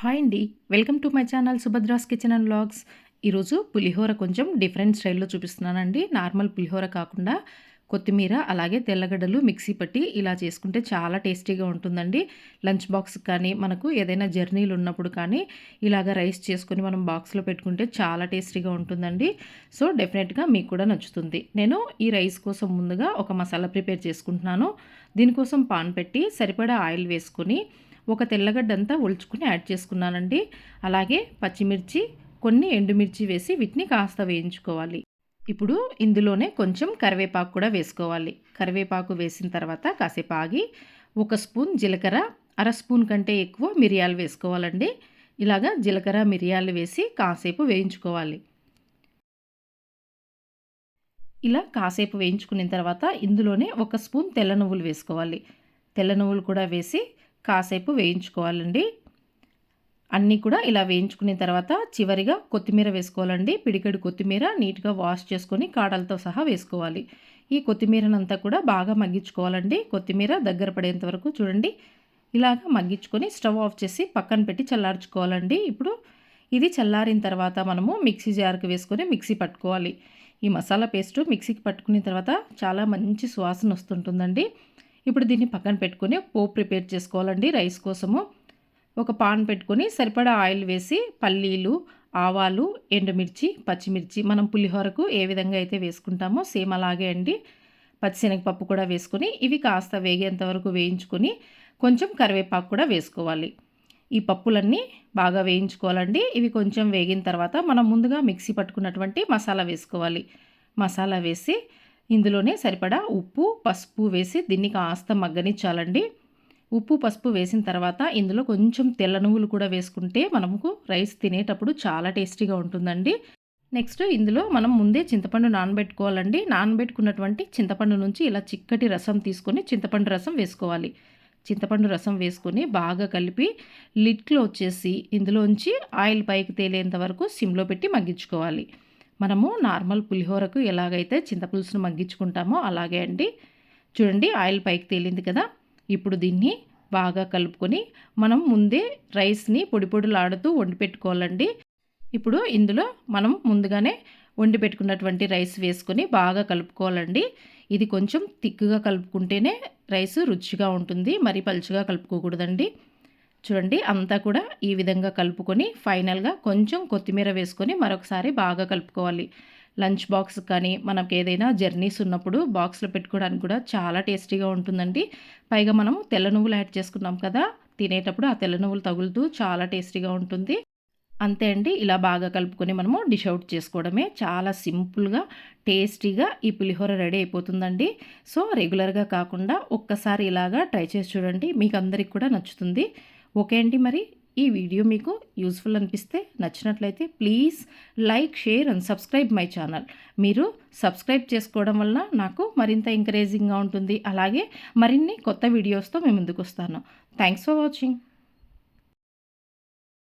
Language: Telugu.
హాయ్ అండి. Welcome to my channel Subhadra's kitchen and vlogs. ఈరోజు పులిహోర కొంచెం డిఫరెంట్ స్టైల్లో చూపిస్తున్నానండి. నార్మల్ పులిహోర కాకుండా కొత్తిమీర అలాగే తెల్లగడ్డలు మిక్సీ పట్టి ఇలా చేసుకుంటే చాలా టేస్టీగా ఉంటుందండి. లంచ్ బాక్స్ కానీ మనకు ఏదైనా జర్నీలు ఉన్నప్పుడు కానీ ఇలాగ రైస్ చేసుకొని మనం బాక్స్లో పెట్టుకుంటే చాలా టేస్టీగా ఉంటుందండి. సో డెఫినెట్గా మీకు కూడా నచ్చుతుంది. నేను ఈ రైస్ కోసం ముందుగా ఒక మసాలా ప్రిపేర్ చేసుకుంటున్నాను. దీనికోసం పాన్ పెట్టి సరిపడా ఆయిల్ వేసుకొని ఒక తెల్లగడ్డ అంతా ఒలుచుకుని యాడ్ చేసుకున్నానండి. అలాగే పచ్చిమిర్చి కొన్ని ఎండుమిర్చి వేసి వీటిని కాస్త వేయించుకోవాలి. ఇప్పుడు ఇందులోనే కొంచెం కరివేపాకు కూడా వేసుకోవాలి. కరివేపాకు వేసిన తర్వాత కాసేపు ఆగి ఒక స్పూన్ జీలకర్ర అర స్పూన్ కంటే ఎక్కువ మిరియాలు వేసుకోవాలండి. ఇలాగా జీలకర్ర మిరియాలు వేసి కాసేపు వేయించుకోవాలి. ఇలా కాసేపు వేయించుకున్న తర్వాత ఇందులోనే ఒక స్పూన్ తెల్ల నువ్వులు వేసుకోవాలి. తెల్ల నువ్వులు కూడా వేసి కాసేపు వేయించుకోవాలండి. అన్నీ కూడా ఇలా వేయించుకున్న తర్వాత చివరిగా కొత్తిమీర వేసుకోవాలండి. పిడికెడు కొత్తిమీర నీట్గా వాష్ చేసుకొని కాడలతో సహా వేసుకోవాలి. ఈ కొత్తిమీరనంతా కూడా బాగా మగ్గించుకోవాలండి. కొత్తిమీర దగ్గర పడేంత వరకు చూడండి. ఇలాగ మగ్గించుకొని స్టవ్ ఆఫ్ చేసి పక్కన పెట్టి చల్లార్చుకోవాలండి. ఇప్పుడు ఇది చల్లారిన తర్వాత మనము మిక్సీ జార్కి వేసుకొని మిక్సీ పట్టుకోవాలి. ఈ మసాలా పేస్ట్ మిక్సీకి పట్టుకున్న తర్వాత చాలా మంచి సువాసన వస్తుంటుందండి ఇప్పుడు దీన్ని పక్కన పెట్టుకొని పోపు ప్రిపేర్ చేసుకోవాలండి రైస్ కోసము. ఒక పాన్ పెట్టుకొని సరిపడా ఆయిల్ వేసి పల్లీలు ఆవాలు ఎండుమిర్చి పచ్చిమిర్చి మనం పులిహోరకు ఏ విధంగా అయితే వేసుకుంటామో సేమ్ అలాగే అండి. పచ్చిశనగపప్పు కూడా వేసుకొని ఇవి కాస్త వేగేంత వరకు వేయించుకొని కొంచెం కరివేపాకు కూడా వేసుకోవాలి. ఈ పప్పులన్నీ బాగా వేయించుకోవాలండి. ఇవి కొంచెం వేగిన తర్వాత మనం ముందుగా మిక్సీ పట్టుకున్నటువంటి మసాలా వేసుకోవాలి. మసాలా వేసి ఇందులోనే సరిపడా ఉప్పు పసుపు వేసి దీన్ని కాస్త మగ్గనిచ్చాలండి. ఉప్పు పసుపు వేసిన తర్వాత ఇందులో కొంచెం తెల్ల నువ్వులు కూడా వేసుకుంటే మనకు రైస్ తినేటప్పుడు చాలా టేస్టీగా ఉంటుందండి. నెక్స్ట్ ఇందులో మనం ముందే చింతపండు నానబెట్టుకోవాలండి. నానబెట్టుకున్నటువంటి చింతపండు నుంచి ఇలా చిక్కటి రసం తీసుకొని చింతపండు రసం వేసుకోవాలి. చింతపండు రసం వేసుకొని బాగా కలిపి లిట్లో వచ్చేసి ఇందులోంచి ఆయిల్ పైకి తేలేంత వరకు సిమ్లో పెట్టి మగ్గించుకోవాలి. మనము నార్మల్ పులిహోరకు ఎలాగైతే చింతపులుసును మగ్గించుకుంటామో అలాగే అండి. చూడండి ఆయిల్ పైకి తేలింది కదా. ఇప్పుడు దీన్ని బాగా కలుపుకొని మనం ముందే రైస్ని పొడి పొడిలాడుతూ వండి పెట్టుకోవాలండి. ఇప్పుడు ఇందులో మనం ముందుగానే వండి పెట్టుకున్నటువంటి రైస్ వేసుకొని బాగా కలుపుకోవాలండి. ఇది కొంచెం తిక్కుగా కలుపుకుంటేనే రైస్ రుచిగా ఉంటుంది మరి పలుచగా కలుపుకోకూడదండి. చూడండి అంతా కూడా ఈ విధంగా కలుపుకొని ఫైనల్గా కొంచెం కొత్తిమీర వేసుకొని మరొకసారి బాగా కలుపుకోవాలి. లంచ్ బాక్స్ కానీ మనకు ఏదైనా జర్నీస్ ఉన్నప్పుడు బాక్స్లో పెట్టుకోవడానికి కూడా చాలా టేస్టీగా ఉంటుందండి. పైగా మనం తెల్ల నువ్వులు యాడ్ చేసుకున్నాం కదా తినేటప్పుడు ఆ తెల్ల నువ్వులు తగులుతూ చాలా టేస్టీగా ఉంటుంది. అంతే అండి ఇలా బాగా కలుపుకొని మనము డిష్ అవుట్ చేసుకోవడమే. చాలా సింపుల్గా టేస్టీగా ఈ పులిహోర రెడీ అయిపోతుందండి. సో రెగ్యులర్గా కాకుండా ఒక్కసారి ఇలాగా ట్రై చేసి చూడండి. మీకు అందరికి కూడా నచ్చుతుంది. ఓకే అండి మరి ఈ వీడియో మీకు యూస్ఫుల్ అనిపిస్తే నచ్చినట్లయితే please like share and subscribe my channel. మీరు సబ్స్క్రైబ్ చేసుకోవడం వల్ల నాకు మరింత ఎంకరేజింగ్గా ఉంటుంది. అలాగే మరిన్ని కొత్త వీడియోస్తో మేము ముందుకు వస్తాను. Thanks for watching